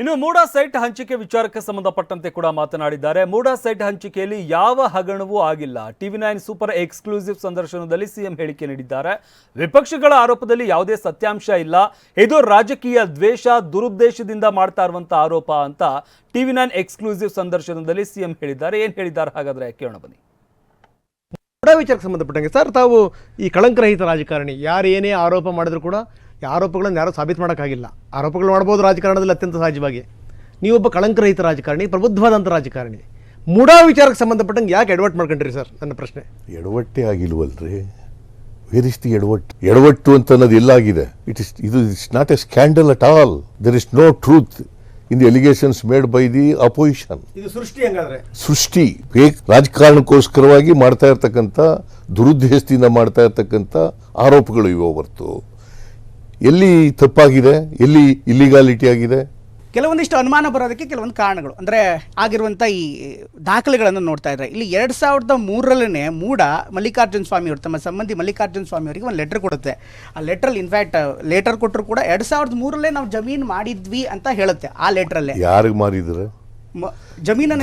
ಇನ್ನು ಮೂಡಾ ಸೈಟ್ ಹಂಚಿಕೆ ವಿಚಾರಕ್ಕೆ ಸಂಬಂಧಪಟ್ಟಂತೆ ಕೂಡ ಮಾತನಾಡಿದ್ದಾರೆ. ಮೂಡಾ ಸೈಟ್ ಹಂಚಿಕೆಯಲ್ಲಿ ಯಾವ ಹಗರಣವೂ ಆಗಿಲ್ಲ. ಟಿವಿ ನೈನ್ ಸೂಪರ್ ಎಕ್ಸ್ಕ್ಲೂಸಿವ್ ಸಂದರ್ಶನದಲ್ಲಿ ಸಿಎಂ ಹೇಳಿಕೆ ನೀಡಿದ್ದಾರೆ. ವಿಪಕ್ಷಗಳ ಆರೋಪದಲ್ಲಿ ಯಾವುದೇ ಸತ್ಯಾಂಶ ಇಲ್ಲ. ಇದು ರಾಜಕೀಯ ದ್ವೇಷ, ದುರುದ್ದೇಶದಿಂದ ಮಾಡ್ತಾ ಇರುವಂತಹ ಆರೋಪ ಅಂತ ಟಿವಿ ನೈನ್ ಎಕ್ಸ್ಕ್ಲೂಸಿವ್ ಸಂದರ್ಶನದಲ್ಲಿ ಸಿಎಂ ಹೇಳಿದ್ದಾರೆ. ಏನ್ ಹೇಳಿದ್ದಾರೆ ಹಾಗಾದ್ರೆ ಕೇಳೋಣ ಬನ್ನಿ. ಮೂಡಾ ವಿಚಾರಕ್ಕೆ ಸಂಬಂಧಪಟ್ಟಂಗೆ ಸರ್ ತಾವು ಈ ಕಳಂಕರಹಿತ ರಾಜಕಾರಣಿ, ಯಾರು ಏನೇ ಆರೋಪ ಮಾಡಿದ್ರು ಕೂಡ ಈ ಆರೋಪಗಳನ್ನು ಯಾರೂ ಸಾಬೀತು ಮಾಡೋಕ್ಕಾಗಿಲ್ಲ. ಆರೋಪಗಳು ಮಾಡ್ಬೋದು ರಾಜಕಾರಣದಲ್ಲಿ ಅತ್ಯಂತ ಸಹಜವಾಗಿ. ನೀವೊಬ್ಬ ಕಳಂಕರಹಿತ ರಾಜಕಾರಣಿ ಪ್ರಬುದ್ಧವಾದಂಥ ರಾಜಕಾರಣಿ. ಮೂಡಾ ವಿಚಾರಕ್ಕೆ ಸಂಬಂಧಪಟ್ಟಂಗೆ ಯಾಕೆ ಎಡವಟ್ ಮಾಡ್ಕೊಂಡ್ರಿ ಸರ್ ನನ್ನ ಪ್ರಶ್ನೆ? ಎಡವಟ್ಟೆ ಆಗಿಲ್ವಲ್ರಿ. ವೇರ್ ಇಸ್ ದಿ ಎಡವಟ್ಟು? ಎಡವಟ್ಟು ಅಂತ ಅನ್ನೋದು ಎಲ್ಲಾಗಿದೆ ಇಟ್ ಇಸ್ ಇದು it's not a scandal at all there is no truth in the allegations made by the opposition ಇದು ಸೃಷ್ಟಿ ಹಂಗಾದ್ರೆ? ಸೃಷ್ಟಿ ರಾಜಕಾರಣಕ್ಕೋಸ್ಕರವಾಗಿ ಮಾಡ್ತಾ ಇರ್ತಕ್ಕಂಥ ದುರುದ್ದೇಶದಿಂದ ಮಾಡ್ತಾ ಇರ್ತಕ್ಕಂಥ ಆರೋಪಗಳು ಇವೆ ಹೊರತು. ಎಲ್ಲಿ ತಪ್ಪಾಗಿದೆ ಎಲ್ಲಿ ಇಲ್ಲಿಗಾಲಿಟಿ ಆಗಿದೆ? ಕೆಲವೊಂದಿಷ್ಟು ಅನುಮಾನ ಬರೋದಕ್ಕೆ ಕೆಲವೊಂದು ಕಾರಣಗಳು. ಅಂದರೆ ಆಗಿರುವಂಥ ಈ ದಾಖಲೆಗಳನ್ನು ನೋಡ್ತಾ ಇದ್ದಾರೆ ಇಲ್ಲಿ ಎರಡು ಸಾವಿರದ ಮೂರರಲ್ಲೇ ಮೂಡ ಮಲ್ಲಿಕಾರ್ಜುನ ಸ್ವಾಮಿ ಅವರು ತಮ್ಮ ಸಂಬಂಧಿ ಮಲ್ಲಿಕಾರ್ಜುನ ಸ್ವಾಮಿ ಅವರಿಗೆ ಒಂದು ಲೆಟರ್ ಕೊಡುತ್ತೆ. ಆ ಲೆಟ್ರಲ್ಲಿ ಇನ್ಫ್ಯಾಕ್ಟ್ ಲೆಟರ್ ಕೊಟ್ಟರು ಕೂಡ ಎರಡು ಸಾವಿರದ ಮೂರರಲ್ಲೇ ನಾವು ಜಮೀನು ಮಾಡಿದ್ವಿ ಅಂತ ಹೇಳುತ್ತೆ ಆ ಲೆಟ್ರಲ್ಲೇ ಯಾರಿಗೆ ಮಾರಿದ್ರೆ?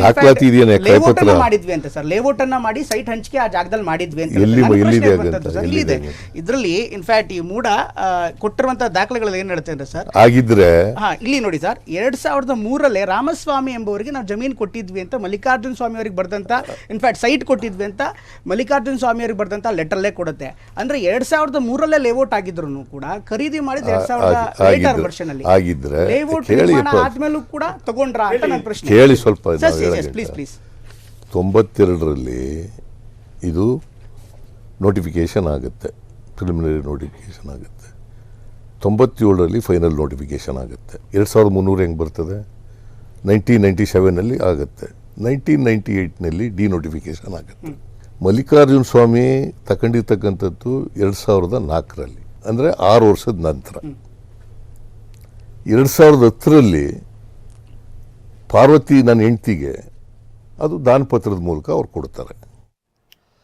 ದಾಖಲಾತಿ ಇದೆಯೇನೆ? ಲೇಔಟ್ ಮಾಡಿದ್ವಿ ಅಂತ ಸರ್. ಲೇಔಟ್ ಅನ್ನ ಮಾಡಿ ಸೈಟ್ ಹಂಚಿಕೆ ಆ ಜಾಗದಲ್ಲಿ ಮಾಡಿದ್ವಿ ಅಂತ ಎಲ್ಲಿ- ಎಲ್ಲಿದೆ ಸರ್. ಇಲ್ಲಿದೆ. ಇದರಲ್ಲಿ ಇನ್ಫ್ಯಾಕ್ಟ್ ಈ ಮೂಡ ಕೊಟ್ಟಿರುವಂತಹ ಕೊಟ್ಟಿರುವಂತ ದಾಖಲೆಗಳಲ್ಲಿ ಏನ್ ಹೇಳುತ್ತೆ ಅಂದ್ರೆ ಸರ್? ಆಗಿದ್ರೆ ಹಾ ಇಲ್ಲಿ ನೋಡಿ ಸರ್. ಎರಡ್ ಸಾವಿರದ ಮೂರಲ್ಲೇ ರಾಮಸ್ವಾಮಿ ಎಂಬುವರಿಗೆ ನಾವು ಜಮೀನು ಕೊಟ್ಟಿದ್ವಿ ಅಂತ ಮಲ್ಲಿಕಾರ್ಜುನ ಸ್ವಾಮಿ ಅವರಿಗೆ ಬರ್ದಂತ ಇನ್ಫ್ಯಾಕ್ಟ್ ಸೈಟ್ ಕೊಟ್ಟಿದ್ವಿ ಅಂತ ಮಲ್ಲಿಕಾರ್ಜುನ ಸ್ವಾಮಿ ಅವರಿಗೆ ಬರ್ದಂತ ಲೆಟರ್ಲೇ ಕೊಡುತ್ತೆ. ಅಂದ್ರೆ ಎರಡ್ ಸಾವಿರದ ಮೂರಲ್ಲೇ ಲೇಔಟ್ ಆಗಿದ್ರು ಕೂಡ ಖರೀದಿ ಮಾಡಿದ ಎರಡ್ ಸಾವಿರದ ಲೇಟರ್ ಆಗಿದ್ರೆ- ವರ್ಷನ್ ಅಲ್ಲಿ ಆಗಿದ್ರೆ ಲೇಔಟ್ ಆದ್ಮೇಲೂ ಕೂಡ ತಗೊಂಡ್ರ ಅಂತ ನನ್ನ ಪ್ರಶ್ನೆ. ಕೇಳಿ ಸ್ವಲ್ಪ ತೊಂಬತ್ತೆರಡರಲ್ಲಿ ಇದು ನೋಟಿಫಿಕೇಷನ್ ಆಗುತ್ತೆ ಪ್ರಿಲಿಮಿನರಿ ನೋಟಿಫಿಕೇಷನ್ ಆಗುತ್ತೆ. ತೊಂಬತ್ತೇಳರಲ್ಲಿ ಫೈನಲ್ ನೋಟಿಫಿಕೇಷನ್ ಆಗುತ್ತೆ. ಎರಡು ಸಾವಿರದ ಮುನ್ನೂರು ಹೆಂಗೆ ಬರ್ತದೆ? ನೈನ್ಟೀನ್ ನೈಂಟಿ ಸೆವೆನಲ್ಲಿ ಆಗುತ್ತೆ. ನೈನ್ಟೀನ್ ನೈಂಟಿ ಏಯ್ಟ್ನಲ್ಲಿ ಡಿ ನೋಟಿಫಿಕೇಷನ್ ಆಗುತ್ತೆ ಮಲ್ಲಿಕಾರ್ಜುನ ಸ್ವಾಮಿ ತಗೊಂಡಿರ್ತಕ್ಕಂಥದ್ದು ಎರಡು ಸಾವಿರದ ನಾಲ್ಕರಲ್ಲಿ ಅಂದರೆ ಆರು ವರ್ಷದ ನಂತರ. ಎರಡು ಸಾವಿರದ ಹತ್ತರಲ್ಲಿ ಪಾರ್ವತಿ ನನ್ನ ಹೆಂಡ್ತಿಗೆ ಅದು ದಾನಪತ್ರದ ಮೂಲಕ ಅವ್ರು ಕೊಡ್ತಾರೆ.